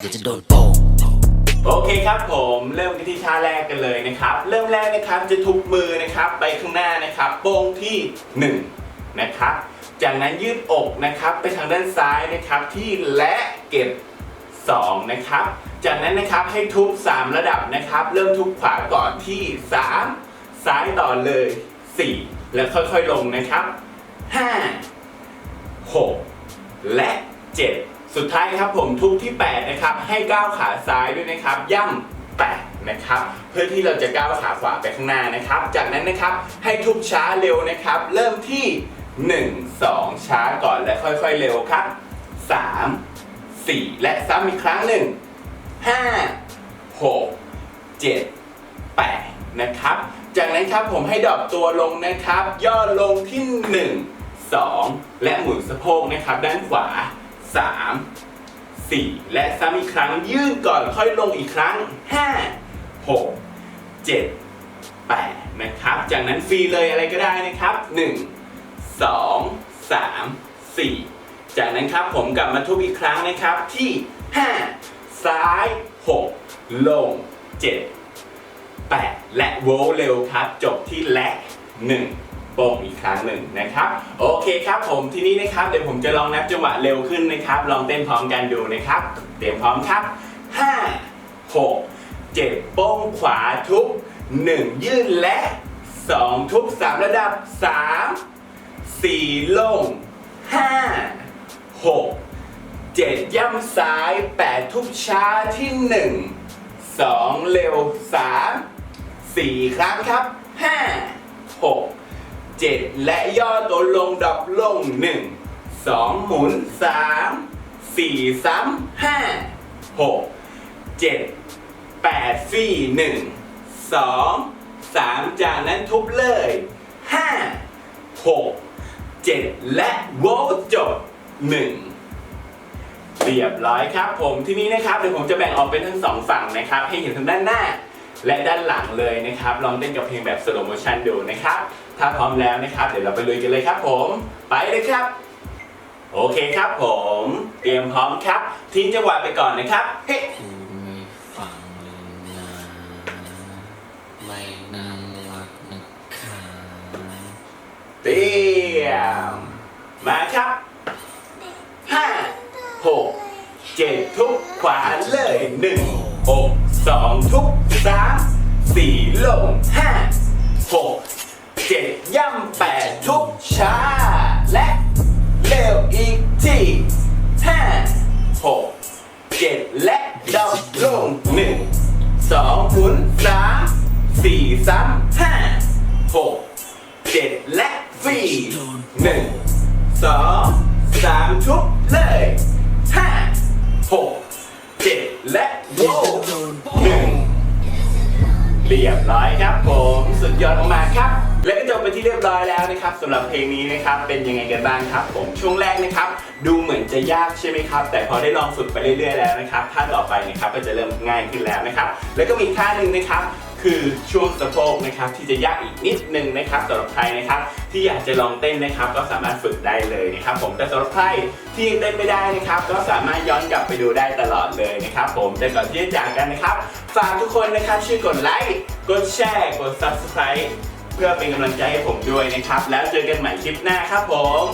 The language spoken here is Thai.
เดี๋ยวจะโดนโป่งโอเคครับผมเริ่มกันที่ท่าแรกกันเลยนะครับ เริ่มแรกนะครับจะทุบมือนะครับไปข้างหน้านะครับโป้งที่ 1 นะครับ จากนั้นยืดอกนะครับไปทางด้านซ้ายนะครับที่และเก็บ 2 นะครับ จากนั้นนะครับให้ทุบ 3 ระดับนะครับ เริ่มทุบขวาก่อนที่ 3 ซ้ายต่อเลย 4 แล้วค่อยๆลงนะครับ 5 6 และ 7 สุดท้ายครับผมทุบที่ 8 นะครับ ให้ก้าวขาซ้ายด้วยนะครับ ย่ำ8นะครับ เพื่อที่เราจะก้าวขาขวาไปข้างหน้านะครับ จากนั้นนะครับให้ทุบช้าเร็วนะครับ เริ่มที่ 1 2 ช้าก่อนและค่อยๆเร็วครับ 3 4 และซ้ำอีกครั้งหนึ่ง5 6 7 8 นะครับ จากนั้นครับผมให้ดรอปตัวลงนะครับ ย่อลงที่ 1 2 และหมุนสะโพกนะครับ ด้านขวา 3 4 และซ้ำอีกครั้งยืดก่อนค่อยลงอีกครั้ง 5 6 7 8 นะครับ จากนั้นฟรีเลยอะไรก็ได้นะครับ 1 2 3 4 จากนั้นครับผมกลับมาทุบอีกครั้งนะครับที่ 5 ซ้าย 6 ลง 7 8 และโวลเร็วครับ จบที่และ 1 โป่งอีกครั้งหนึ่งนะครับ โอเคครับผมทีนี้นะครับเดี๋ยวผมจะลองนับจังหวะเร็วขึ้นนะครับ ลองเต้นพร้อมกันดูนะครับ เตรียมพร้อมครับ 5 6 7 โป้งขวาทุบ 1 ยืดและ 2 ทุบ 3 ระดับ 3 4 ลง 5 6 7 ย่ำซ้าย 8 ทุบช้าที่ 1 2 เร็ว 3 4 ครั้งครับ 5 6 7 และย่อตัวลงดับลง 1 2 หมุน 3 4ซ้ำ5 6 7 8ฟี่1 2 3 จากนั้นทุบเลย 5 6 7 และโวลจบ1เรียบร้อยครับผมที่นี้นะครับเดี๋ยวผมจะแบ่งออกเป็นทั้งสองฝั่งนะครับ ให้เห็นทั้งด้านหน้า และด้านหลังเลยนะครับ ลองเต้นกับเพลงแบบสโลโมชันดูนะครับ ถ้าพร้อมแล้วนะครับ เดี๋ยวเราไปลุยกันเลยครับผม ไปเลยครับ โอเคครับผม เตรียมพร้อมครับ ทิ้งจังหวะไปก่อนนะครับ เฮ้กูไม่ฟังเลยนะไม่น่ารักนะคะเตรียมมาครับห้าหกเจ็ดทุกขวาเลยหนึ่งหก สองทุกสามสี่ลงห้าหกเจ็ดย่ำแปดทุกช้า และเร็วอีกทีห้าหกเจ็ดและดาวลงหนึ่งสองหมุนสามสี่สามห้าหกเจ็ดและสี่หนึ่งสองสามทุบเลยห้าหก และโว้หนึ่งเรียบร้อยครับผมสุดยอดมากๆครับ และก็จบไปที่เรียบร้อยแล้วนะครับสำหรับเพลงนี้นะครับเป็นยังไงกันบ้างครับ ผมช่วงแรกนะครับ ดูเหมือนจะยากใช่ไหมครับ แต่พอได้ลองฝึกไปเรื่อยๆแล้วนะครับท่าต่อไปนะครับก็จะเริ่มง่ายขึ้นแล้วนะครับ แล้วก็มีท่าหนึ่งนะครับ คือช่วงสะโพกนะครับที่จะยากอีกนิดนึงนะครับสำหรับใครนะครับที่อยากจะลองเต้นนะครับก็สามารถฝึกได้เลยนะครับผมแต่สำหรับใครที่ยังเต้นไม่ได้นะครับก็สามารถย้อนกลับไปดูได้ตลอดเลยนะครับผมแต่ก่อนที่จะจากกันนะครับฝากทุกคนนะครับช่วยกดไลค์กดแชร์กด subscribe เพื่อเป็นกำลังใจให้ผมด้วยนะครับ แล้วเจอกันใหม่คลิปหน้าครับผม